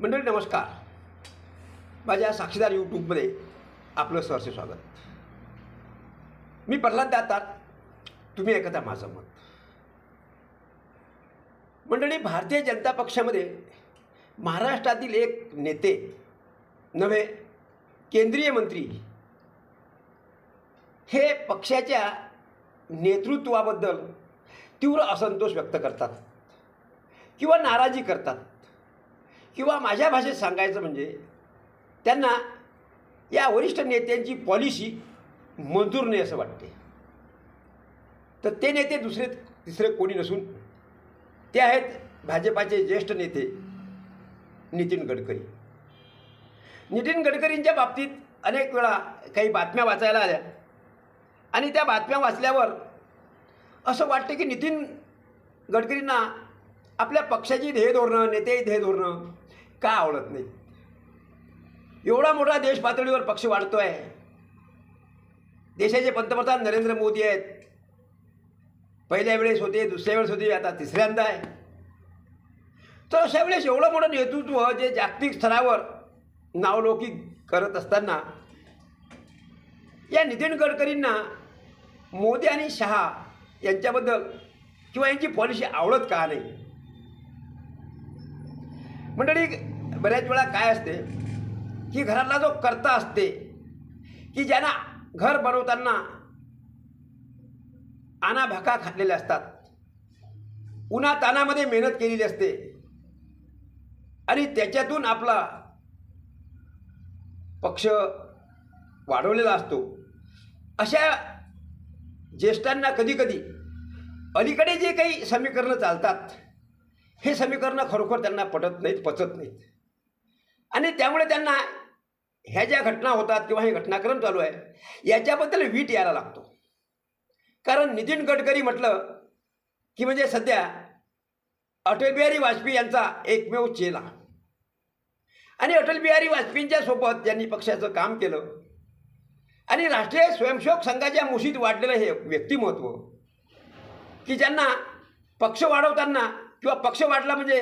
मंडळी नमस्कार. माझ्या साक्षीदार यूट्यूबमध्ये आपलं सहर्ष स्वागत. मी प्रल्हाद दातार तुम्ही ऐकता माझं मत. मंडळी भारतीय जनता पक्षामध्ये महाराष्ट्रातील एक नेते नव्हे केंद्रीय मंत्री हे पक्षाच्या नेतृत्वाबद्दल तीव्र असंतोष व्यक्त करतात किंवा नाराजी करतात. किंवा माझ्या भाषेत सांगायचं म्हणजे त्यांना या वरिष्ठ नेत्यांची पॉलिसी मंजूर नाही असं वाटते तर ते नेते दुसरे तिसरे कोणी नसून ते आहेत भाजपाचे ज्येष्ठ नेते नितीन गडकरी. नितीन गडकरींच्या बाबतीत अनेक वेळा काही बातम्या वाचायला आल्या. आणि त्या बातम्या वाचल्यावर असं वाटतं की नितीन गडकरींना आपल्या पक्षाची ध्येय धोरणं नेते ध्येय धोरणं का आवडत नाही? एवढा मोठा देश पातळीवर पक्ष वाढतो आहे देशाचे पंतप्रधान नरेंद्र मोदी आहेत. पहिल्या वेळेस होते दुसऱ्या वेळेस होते आता तिसऱ्यांदा आहे. तर अशा वेळेस एवढं मोठं नेतृत्व जे जागतिक स्तरावर नावलौकिक करत असताना या नितीन गडकरींना मोदी आणि शहा यांच्याबद्दल किंवा यांची पॉलिसी आवडत का नाही? मंडळी बऱ्याच वेळा काय असते की घरातला जो कर्ता असते की ज्यांना घर बनवताना आणाभाका खाल्लेल्या असतात उन्हा तानामध्ये मेहनत केलेली असते आणि त्याच्यातून आपला पक्ष वाढवलेला असतो. अशा ज्येष्ठांना कधीकधी अलीकडे जे काही समीकरणं चालतात हे समीकरणं खरोखर त्यांना पटत नाहीत पचत नाहीत. आणि त्यामुळे त्यांना ह्या ज्या घटना होतात किंवा हे घटनाक्रम चालू आहे याच्याबद्दल वीट यायला लागतो. कारण नितीन गडकरी म्हटलं की म्हणजे सध्या अटल बिहारी वाजपेयी यांचा एकमेव चेला. आणि अटल बिहारी वाजपेयींच्या सोबत ज्यांनी पक्षाचं काम केलं आणि राष्ट्रीय स्वयंसेवक संघाच्या मुशीत वाढलेलं हे व्यक्तिमत्व की ज्यांना पक्ष वाढवताना किंवा पक्ष वाढला म्हणजे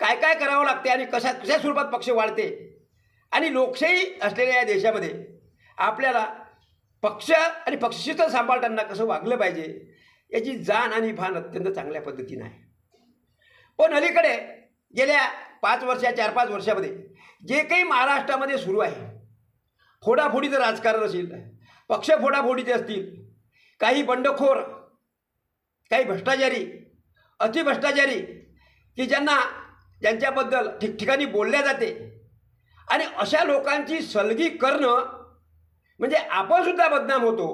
काय काय करावं लागते आणि कशा कशा स्वरूपात पक्ष वाढते? आणि लोकशाही असलेल्या या देशामध्ये आपल्याला पक्ष आणि पक्षशिस्त सांभाळताना कसं वागलं पाहिजे याची जाण आणि भान अत्यंत चांगल्या पद्धतीनं आहे. पण अलीकडे गेल्या पाच वर्षा चार पाच वर्षामध्ये जे काही महाराष्ट्रामध्ये सुरू आहे फोडाफोडीचं राजकारण असेल पक्ष फोडाफोडीचे असतील काही बंडखोर काही भ्रष्टाचारी अतिभ्रष्टाचारी की ज्यांना ज्यांच्याबद्दल ठिकठिकाणी बोलल्या जाते. आणि अशा लोकांची सलगी करणं म्हणजे आपणसुद्धा बदनाम होतो.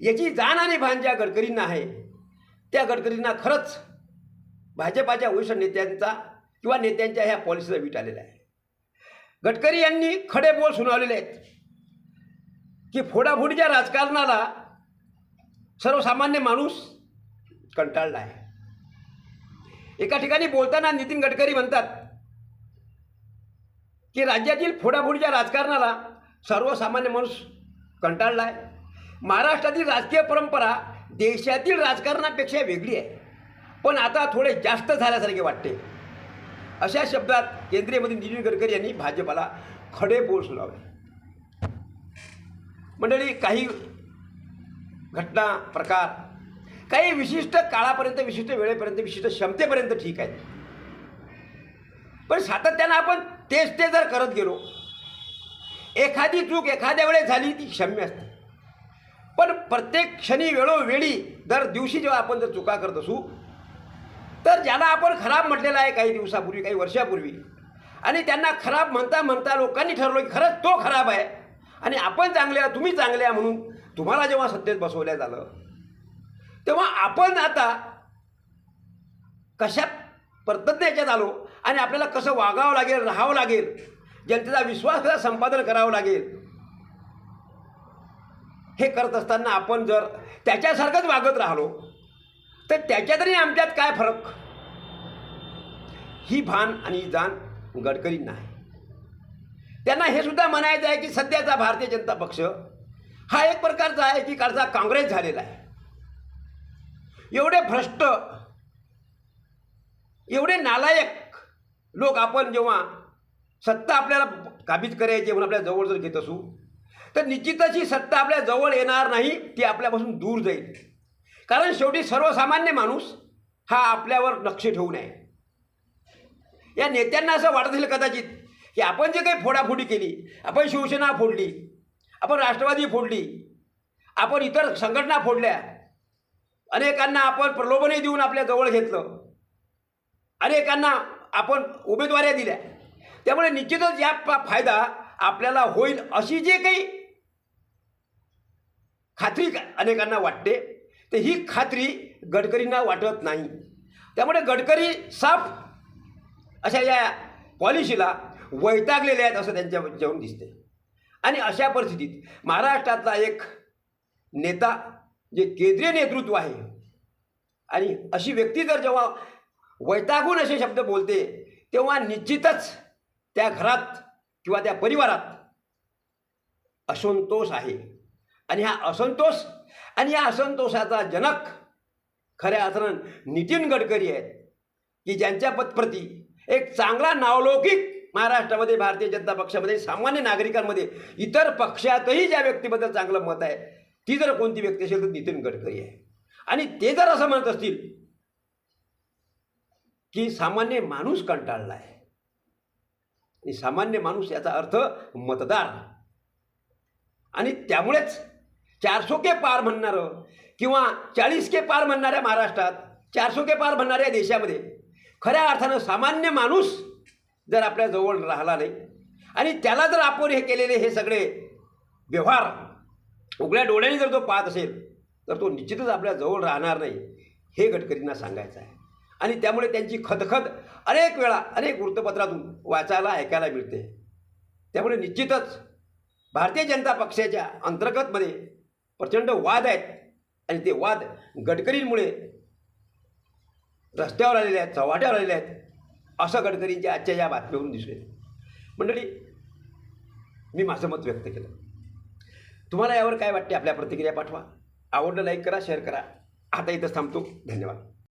याची जाण आणि भान ज्या गडकरींना आहे त्या गडकरींना खरंच भाजपाच्या वरिष्ठ नेत्यांचा किंवा नेत्यांच्या ह्या पॉलिसीचा वीट आलेला आहे. गडकरी यांनी खडे बोल सुनावलेले आहेत की फोडाफोडीच्या राजकारणाला सर्वसामान्य माणूस कंटाळला आहे. एका ठिकाणी बोलताना नितीन गडकरी म्हणतात की राज्यातील फोडाफोडीच्या राजकारणाला सर्वसामान्य माणूस कंटाळला आहे महाराष्ट्रातील राजकीय परंपरा देशातील राजकारणापेक्षा वेगळी आहे. पण आता थोडे जास्त झाल्यासारखे वाटते. अशा शब्दात केंद्रीय मंत्री नितीन गडकरी यांनी भाजपाला खडे बोल सुनावले मंडळी काही घटना प्रकार काही विशिष्ट काळापर्यंत विशिष्ट वेळेपर्यंत विशिष्ट क्षमतेपर्यंत ठीक आहे. पण सातत्यानं आपण तेच ते जर करत गेलो एखादी चूक एखाद्या वेळेस झाली ती क्षम्य असते. पण प्रत्येक क्षणी वेळोवेळी दर दिवशी जेव्हा आपण जर चुका करत असू तर ज्याला आपण खराब म्हटलेला आहे काही दिवसापूर्वी काही वर्षापूर्वी आणि त्यांना खराब म्हणता म्हणता लोकांनी ठरवलं की खरंच तो खराब आहे आणि आपण चांगले तुम्ही चांगले आहे म्हणून तुम्हाला जेव्हा सत्तेत बसवल्या झालं तेव्हा आपण आता कशा पद्धतीने याच्यात आलो आणि आपल्याला कसं वागावं लागेल राहावं लागेल जनतेचा विश्वास कसा संपादन करावं लागेल हे करत असताना आपण जर त्याच्यासारखंच वागत राहिलो तर त्याच्यातरी आमच्यात काय फरक? ही भान आणि जाण गडकरींना आहे त्यांना हे सुद्धा म्हणायचं आहे की सध्याचा भारतीय जनता पक्ष हा एक प्रकारचा आहे की कालचा काँग्रेस झालेला आहे. एवढे भ्रष्ट एवढे नालायक लोक आपण जेव्हा सत्ता आपल्याला काबीज करायची म्हणून आपल्या जवळ जर घेत असू तर निश्चितच ही सत्ता आपल्या जवळ येणार नाही ती आपल्यापासून दूर जाईल. कारण शेवटी सर्वसामान्य माणूस हा आपल्यावर लक्ष ठेवू नये. या नेत्यांना असं वाटत असेल कदाचित की आपण जे काही फोडाफोडी केली आपण शिवसेना फोडली आपण राष्ट्रवादी फोडली आपण इतर संघटना फोडल्या अनेकांना आपण प्रलोभने देऊन आपल्या जवळ घेतलं. अनेकांना आपण उमेदवाऱ्या दिल्या. त्यामुळे निश्चितच या फायदा आपल्याला होईल अशी जे काही खात्री का- अनेकांना वाटते तर ही खात्री गडकरींना वाटत नाही. त्यामुळे गडकरी साफ अशा या पॉलिसीला वैतागलेले आहेत असं त्यांच्या जेवण दिसते आणि अशा परिस्थितीत महाराष्ट्रातला एक नेता जे केंद्रीय नेतृत्व आहे. आणि अशी व्यक्ती जर जेव्हा वैतागून असे शब्द बोलते तेव्हा निश्चितच त्या घरात किंवा त्या परिवारात असंतोष आहे. आणि हा असंतोष आणि या असंतोषाचा जनक खऱ्या अर्थानं नितीन गडकरी आहेत की ज्यांच्या पदप्रती एक चांगला नावलौकिक महाराष्ट्रामध्ये भारतीय जनता पक्षामध्ये सामान्य नागरिकांमध्ये इतर पक्षातही ज्या व्यक्तीबद्दल चांगलं मत आहे ती जर कोणती व्यक्ती असेल तर नितीन गडकरी आहे. आणि ते जर असं म्हणत असतील की सामान्य माणूस कंटाळला आहे. आणि सामान्य माणूस याचा अर्थ मतदार. आणि त्यामुळेच चारसो के पार म्हणणारं किंवा चाळीस के पार म्हणणाऱ्या महाराष्ट्रात चारसो के पार म्हणणाऱ्या देशामध्ये खऱ्या अर्थानं सामान्य माणूस जर आपल्या जवळ राहिला नाही आणि त्याला जर आपण हे केलेले हे सगळे व्यवहार उघड्या डोळ्याने जर तो पाहत असेल तर तो निश्चितच आपल्या जवळ राहणार नाही हे गडकरींना सांगायचं आहे. आणि त्यामुळे त्यांची खदखद अनेक वेळा अनेक वृत्तपत्रातून वाचायला ऐकायला मिळते. त्यामुळे निश्चितच भारतीय जनता पक्षाच्या अंतर्गतमध्ये प्रचंड वाद आहेत. आणि ते वाद गडकरींमुळे रस्त्यावर आलेले आहेत चव्हाट्यावर आलेले आहेत असं गडकरींच्या आजच्या या बातमीवरून दिसून येते. मंडळी मी माझं मत व्यक्त केलं. तुम्हाला यावर काय वाटते? आपल्या प्रतिक्रिया पाठवा. आवडलं लाईक करा शेअर करा. आता इथंच थांबतो. धन्यवाद.